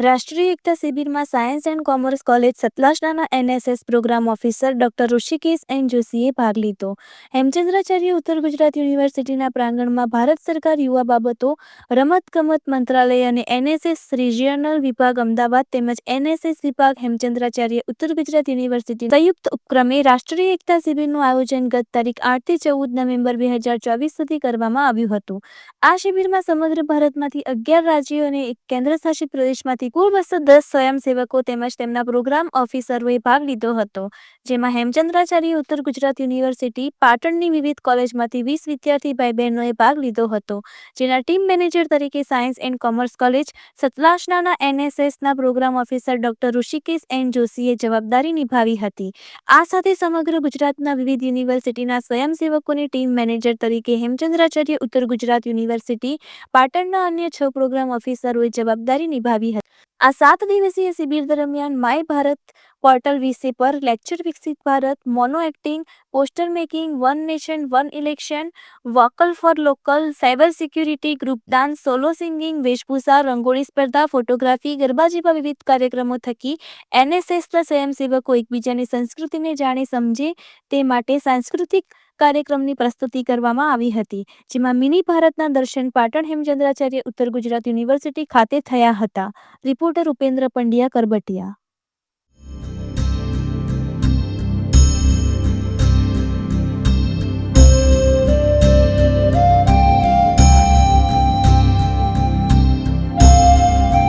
રાષ્ટ્રીય એકતા શિબિરમાં science and commerce college સતલાસણાના NSS programme officer doctor Rishikesh N જોશીએ ભાગ લીધો. હેમચંદ્રાચાર્ય ઉત્તર ગુજરાત યુનિવર્સિટીના પ્રાંગણમાં ભારત સરકાર યુવા બાબતો રમતગમત મંત્રાલય અને એનએસએસ રિજિયનલ વિભાગ અમદાવાદ તેમજ એનએસએસ વિભાગ હેમચંદ્રાચાર્ય ઉત્તર ગુજરાત યુનિવર્સિટી સંયુક્ત ઉપક્રમે રાષ્ટ્રીય એકતા શિબિરનું આયોજન ગત તારીખ આઠથી ચૌદ નવેમ્બર બે હજાર ચોવીસ સુધી કરવામાં આવ્યું હતું. આ શિબિરમાં સમગ્ર ભારતમાંથી અગિયાર રાજ્યો અને એક કેન્દ્રશાસિત પ્રદેશમાંથી કુલ બસો દસ સ્વયંસેવકો તેમજ તેમના પ્રોગ્રામ ઓફિસરોએ ભાગ લીધો હતો, જેમાં હેમચંદ્રાચાર્ય ઉત્તર ગુજરાત યુનિવર્સિટી, પાટણની વિવિધ કોલેજમાંથી વીસ વિદ્યાર્થી ભાઈ બહેનોએ ભાગ લીધો હતો, જેના ટીમ મેનેજર તરીકે સાયન્સ એન્ડ કોમર્સ કોલેજ સતલાસણાના એનએસએસના programme officer doctor Rishikesh N જોશીએ જવાબદારી નિભાવી હતી. આ સાથે સમગ્ર ગુજરાતના વિવિધ યુનિવર્સિટીના સ્વયંસેવકોની ટીમ મેનેજર તરીકે હેમચંદ્રાચાર્ય ઉત્તર ગુજરાત યુનિવર્સિટી, પાટણના અન્ય છ પ્રોગ્રામ ઓફિસરોએ જવાબદારી નિભાવી હતી. આ સાત દિવસીય શિબિર દરમિયાન માય ભારત પોર્ટલ વિશે પર લેક્ચર વિકસિત Bharat mono acting poster making, one nation, one election, vocal for local, cyber security, group dance, solo singing, વેશભૂષા, rangoli સ્પર્ધા, ફોટોગ્રાફી ગરબા જેવા વિવિધ કાર્યક્રમો થકી એનએસએસના સ્વયંસેવકો એકબીજાની સંસ્કૃતિને જાણી સમજે તે માટે સાંસ્કૃતિક કાર્યક્રમની પ્રસ્તુતિ કરવામાં આવી હતી, જેમાં મિની ભારતના દર્શન પાટણ હેમચંદ્રાચાર્ય, ઉત્તર ગુજરાત યુનિવર્સિટી ખાતે થયા હતા. રિપોર્ટર ઉપેન્દ્ર પંડ્યા કરબટિયા.